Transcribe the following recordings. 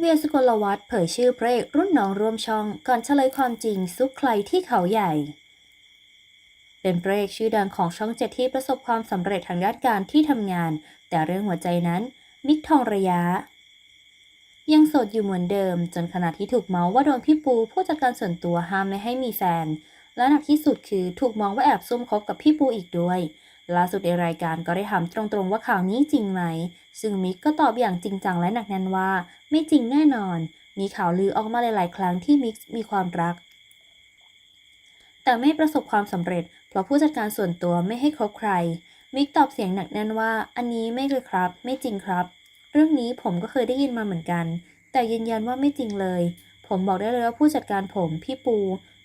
เวียสุกลวัฒน์เผยชื่อพระเอกรุ่นน้องร่วมช่อง ก่อนเฉลยความจริงซุกใครที่เขาใหญ่ เป็นพระเอกชื่อดังของช่องเจ็ดที่ประสบความสำเร็จทางด้านการที่ทำงาน แต่เรื่องหัวใจนั้นมิกทองระยะ ยังโสดอยู่เหมือนเดิม จนขณะที่ถูกเมาส์ว่าโดนพี่ปูผู้จัดการส่วนตัวห้ามไม่ให้มีแฟน และหนักที่สุดคือถูกมองว่าแอบซุ่มคบกับพี่ปูอีกด้วย ล่าสุดในรายการก็ได้ถามตรงๆว่าข่าวนี้จริงไหม ซึ่งมิกก็ตอบอย่างจริงจังและหนักแน่นว่า ไม่จริงแน่นอน มีข่าวลือออกมาหลายๆ ครั้งที่มิกมีความรัก แต่ไม่ประสบความสำเร็จ เพราะผู้จัดการส่วนตัวไม่ให้คบใคร มิกตอบเสียงหนักแน่นว่า อันนี้ไม่เลยครับ ไม่จริงครับ เรื่องนี้ผมก็เคยได้ยินมาเหมือนกัน แต่ยืนยันว่าไม่จริงเลย ผมบอกได้เลยว่าผู้จัดการผมพี่ปู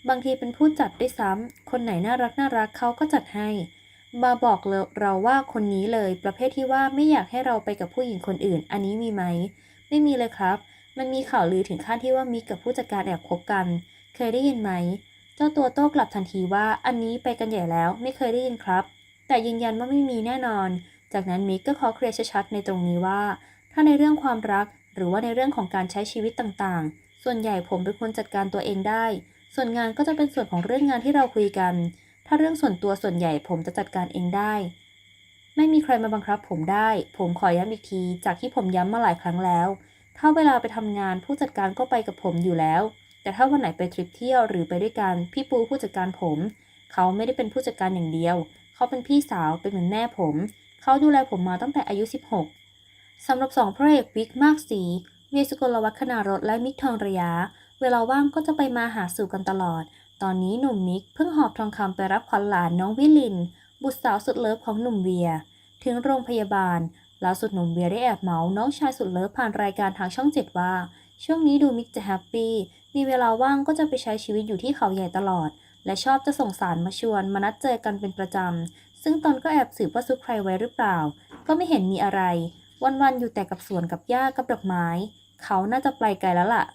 บางทีเป็นผู้จัดด้วยซ้ำคนไหนน่ารักน่ารักเขาก็จัดให้ มาบอกเราว่าคนนี้เลย ประเภทที่ว่าไม่อยากให้เราไปกับผู้หญิงคนอื่น อันนี้มีไหม ไม่มีเลยครับ มันมีข่าวลือถึงขั้นที่ว่ามิกกับผู้จัดการแอบคบกัน เคยได้ยินไหม เจ้าตัวโต้กลับทันทีว่าอันนี้ไปกันใหญ่แล้ว ไม่เคยได้ยินครับ แต่ยืนยันว่าไม่มีแน่นอน จากนั้นมิกก็ขอเคลียร์ชัดๆในตรงนี้ว่า ถ้าในเรื่องความรัก หรือว่าในเรื่องของการใช้ชีวิตต่างๆ ส่วนใหญ่ผมเป็นคนจัดการตัวเองได้ ส่วนงานก็จะเป็นส่วนของเรื่องงานที่เราคุยกัน ถ้าเรื่องส่วนตัวส่วนใหญ่ผมจะจัดการเองได้ ไม่มีใครมาบังคับผมได้ ผมขอย้ำอีกที จากที่ผมย้ำมาหลายครั้งแล้ว ถ้าเวลาไปทำงานผู้จัดการก็ไปกับผมอยู่แล้ว แต่ถ้าวันไหนไปทริปเที่ยวหรือไปด้วยกันพี่ปูผู้จัดการผม เขาไม่ได้เป็นผู้จัดการอย่างเดียว เขาเป็นพี่สาวเป็นเหมือนแม่ผม เขาดูแลผมมาตั้งแต่อายุ 16สำหรับสองพระเอกวิกมากสีเวียสุกลวัฒน์คณารถและมิกทองระยะ เวลาว่างก็จะไปมาหาสู่กันตลอด ตอนนี้หนุ่มมิกเพิ่งหอบทองคำไปรับขวัญหลานน้องวิลิน บุตรสาวสุดเลิฟของหนุ่มเวีย ถึงโรงพยาบาลล่าสุดหนุ่มเวียได้แอบเมาส์น้องชายสุดเลิฟผ่านรายการทางช่องเจ็ดว่า ช่วงนี้ดูมิกจะแฮปปี้มีเวลาว่างก็จะไปใช้ชีวิตอยู่ที่เขาใหญ่ตลอด และชอบจะส่งสารมาชวนมานัดเจอกันเป็นประจำ ซึ่งตอนก็แอบสืบว่าซุกใครไว้หรือเปล่า ก็ไม่เห็นมีอะไร วันๆอยู่แต่กับสวนกับหญ้ากับดอกไม้ เขาน่าจะไปไกลแล้วล่ะ